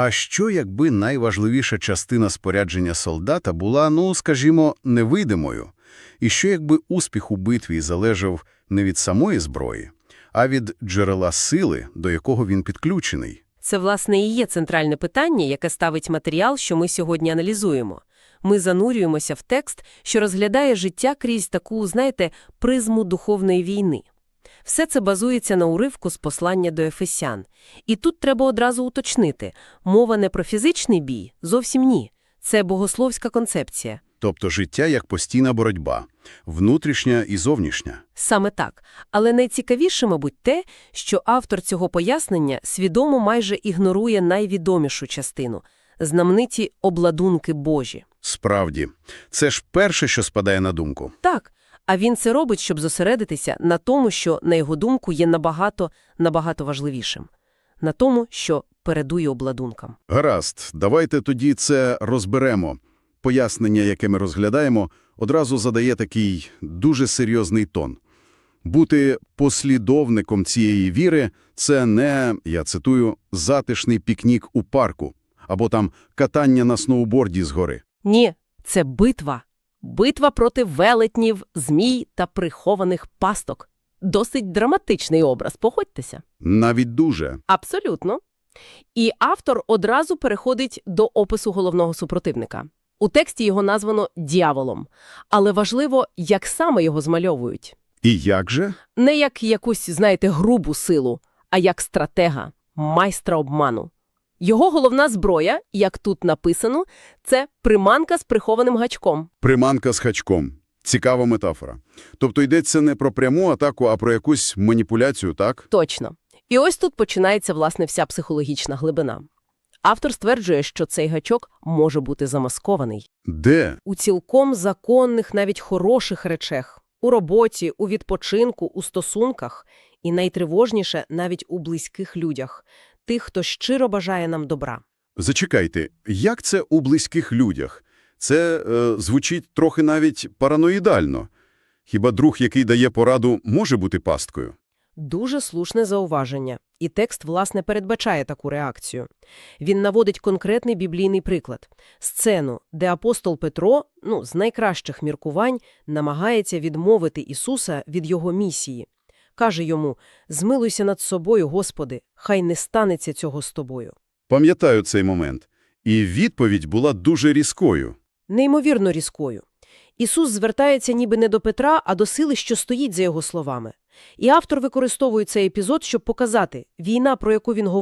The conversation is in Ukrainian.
А що, якби найважливіша частина спорядження солдата була, ну, скажімо, невидимою? І що, якби успіх у битві залежав не від самої зброї, а від джерела сили, до якого він підключений? Це, власне, і є центральне питання, яке ставить матеріал, що ми сьогодні аналізуємо. Ми занурюємося в текст, що розглядає життя крізь таку, знаєте, призму духовної війни. Все це базується на уривку з послання до Ефесян. І тут треба одразу уточнити – мова не про фізичний бій, зовсім ні. Це богословська концепція. Тобто життя як постійна боротьба, внутрішня і зовнішня. Саме так. Але найцікавіше, мабуть, те, що автор цього пояснення свідомо майже ігнорує найвідомішу частину – знамениті обладунки Божі. Справді, це ж перше, що спадає на думку. Так, а він це робить, щоб зосередитися на тому, що, на його думку, є набагато, набагато важливішим. На тому, що передує обладункам. Гаразд, давайте тоді це розберемо. Пояснення, яке ми розглядаємо, одразу задає такий дуже серйозний тон. Бути послідовником цієї віри – це не, я цитую, «затишний пікнік у парку» або там «катання на сноуборді з гори». Ні, це битва. Битва проти велетнів, змій та прихованих пасток. Досить драматичний образ, погодьтеся. Навіть дуже. Абсолютно. І автор одразу переходить до опису головного супротивника. У тексті його названо «дьяволом», але важливо, як саме його змальовують. І як же? Не як якусь, знаєте, грубу силу, а як стратега, майстра обману. Його головна зброя, як тут написано, це приманка з прихованим гачком. Приманка з хачком. Цікава метафора. Тобто йдеться не про пряму атаку, а про якусь маніпуляцію, так? Точно. І ось тут починається, власне, вся психологічна глибина. Автор стверджує, що цей гачок може бути замаскований. Де? У цілком законних, навіть хороших речах. У роботі, у відпочинку, у стосунках. І найтривожніше – навіть у близьких людях. Тих, хто щиро бажає нам добра. Зачекайте, як це у близьких людях? Це е, звучить трохи навіть параноїдально. Хіба друг, який дає пораду, може бути пасткою? Дуже слушне зауваження. І текст, власне, передбачає таку реакцію. Він наводить конкретний біблійний приклад. Сцену, де апостол Петро, ну, з найкращих міркувань, намагається відмовити Ісуса від його місії. Каже йому «Змилуйся над собою, Господи, хай не станеться цього з тобою». Пам'ятаю цей момент. І відповідь була дуже різкою. Неймовірно різкою. Ісус звертається ніби не до Петра, а до сили, що стоїть за його словами. І автор використовує цей епізод, щоб показати, війна, про яку він говорить,